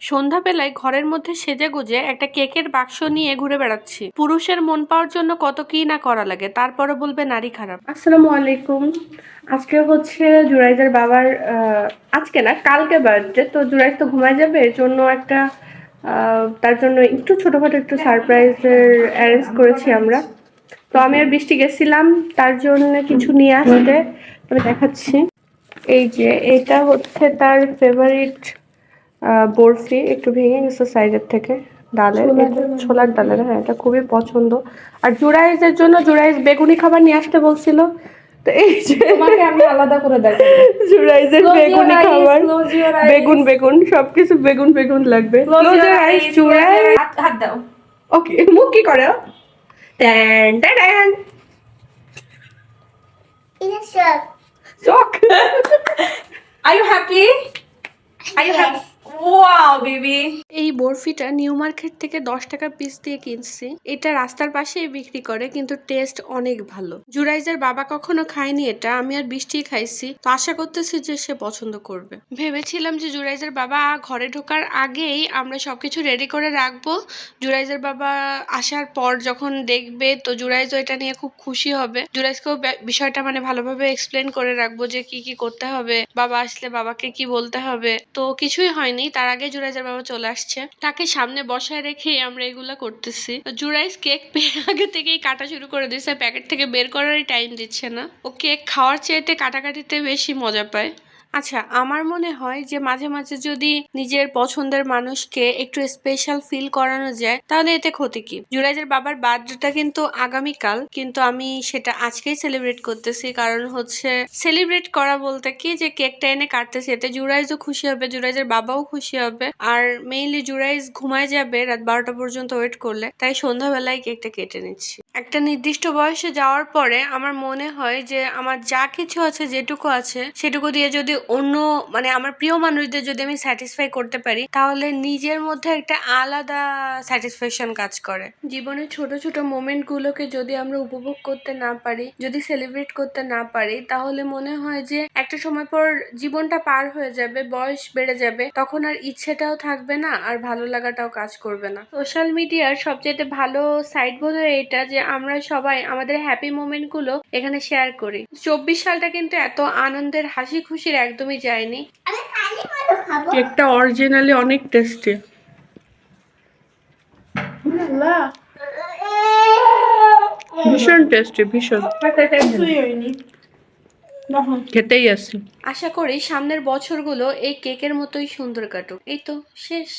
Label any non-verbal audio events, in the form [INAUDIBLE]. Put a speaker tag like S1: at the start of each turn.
S1: সন্ধ্যাবেলায় ঘরের মধ্যে সেজে গুজে একটা কেকের বাক্স নিয়ে ঘুরে বেড়াচ্ছি। পুরুষের মন পাওয়ার জন্য কত কি না করা লাগে তারপরে বলবে নারী খারাপ।
S2: আসসালামু আলাইকুম। আজকে হচ্ছে জুরাইজের বাবার আজকে না, কালকে বার্থডে তো জুরাইজ তো ঘুমায় যাবে, এর জন্য একটা তার জন্য একটু ছোটখাটো একটু সারপ্রাইজের অ্যারেঞ্জ করেছি আমরা। তো আমি আর বৃষ্টি গেছিলাম, তার জন্য কিছু নিয়ে আসতে, আমি দেখাচ্ছি। এই যে, এটা হচ্ছে তার ফেভারিট বরফি একটু ভেঙে গেছে সাইডের থেকে ডালের ছোলার ডালের। হ্যাঁ এটা খুবই পছন্দ। আর জুরাইজের জন্য জুরাইজ বেগুনি খাবার নিয়ে আসতে বলছিল। তো এই যে
S3: আমি আলাদা করে দেখাবো।
S2: জুরাইজের বেগুনি খাবার. বেগুন বেগুন সবকিছু বেগুন বেগুন লাগবে।
S3: হাত দাও।
S2: ওকে [LAUGHS] মুখ কি করে? ট্যান ট্যান। চক
S3: are you happy are you happy
S1: এই বরফিটা নিউ মার্কেট থেকে দশ টাকা পিস দিয়ে কিনছি। এটা রাস্তার বিক্রি করে, কিন্তু টেস্ট অনেক ভালো। জুরাইজের বাবা কখনো খায়নি এটা, আমি আর বৃষ্টি খাইছি। তো আশা করতেছি যে সে পছন্দ করবে। ভেবেছিলাম যে জুরাইজের বাবা ঘরে ঢোকার আগেই আমরা সবকিছু রেডি করে রাখব। জুরাইজের বাবা আসার পর যখন দেখবে, তো জুরাইজও এটা নিয়ে খুব খুশি হবে। জুরাইজকেও বিষয়টা মানে ভালোভাবে এক্সপ্লেন করে রাখব যে কি কি করতে হবে। বাবা আসলে বাবাকে কি বলতে হবে। তো কিছুই হয়নি তার আগে জুরাইজের বাবা চলে আসছে। তাকে সামনে বসায় রেখে আমরা এগুলো করতেছি। জুরাইজ কেক [LAUGHS] আগে থেকেই কাটা শুরু করে দিয়েছে প্যাকেট থেকে বের করারই টাইম দিচ্ছে না। ও কেক খাওয়ার চাইতে কাটাকাটিতে বেশি মজা পায়। আচ্ছা আমার মনে হয় যে মাঝে মাঝে যদি নিজের পছন্দের মানুষকে একটু স্পেশাল ফিল করানো যায়, তাহলে এতে ক্ষতি কি? জুরাইজের বাবার বার্থডেটা কিন্তু আগামীকাল, কিন্তু আমি সেটা আজকেই সেলিব্রেট করতেছি। কারণ হচ্ছে সেলিব্রেট করা বলতে কি যে কেকটা এনে কাটতেছি। এতে জুরাইজও খুশি হবে, জুরাইজের বাবাও খুশি হবে। আর মেইনলি জুরাইজ ঘুমায় যাবে রাত বারোটা পর্যন্ত ওয়েট করলে। তাই সন্ধ্যাবেলায় কেকটা কেটে নিচ্ছি। একটা নির্দিষ্ট বয়সে যাওয়ার পরে আমার মনে হয় যে আমার যা কিছু আছে, যেটুকু আছে, সেটুকু দিয়ে যদি অন্য মানে আমার প্রিয় মানুষদের যদি আমি স্যাটিসফাই করতে পারি, তাহলে নিজের মধ্যে একটা আলাদা স্যাটিসফ্যাকশন কাজ করে। জীবনের ছোট ছোট মোমেন্ট গুলোকে যদি আমরা উপভোগ করতে না পারি, যদি সেলিব্রেট করতে না পারি, তাহলে মনে হয় যে একটা সময় পর জীবনটা পার হয়ে যাবে, বয়স বেড়ে যাবে, তখন আর ইচ্ছেটাও থাকবে না, আর ভালো লাগাটাও কাজ করবে না। সোশ্যাল মিডিয়ার সবচেয়ে ভালো সাইড বোধ এটা যে আমরা সবাই আমাদের হ্যাপি মোমেন্টগুলো এখানে শেয়ার করি। চব্বিশ সালটা কিন্তু এত আনন্দের, হাসি খুশির একদমই যায়নি। কেকটা অরিজিনালি অনেক টেস্টি। ভীষণ টেস্টি ভীষণ। খেতেই আসি আশা করি সামনের বছরগুলো এই কেকের মতোই সুন্দর কাটুক। এই তো শেষ।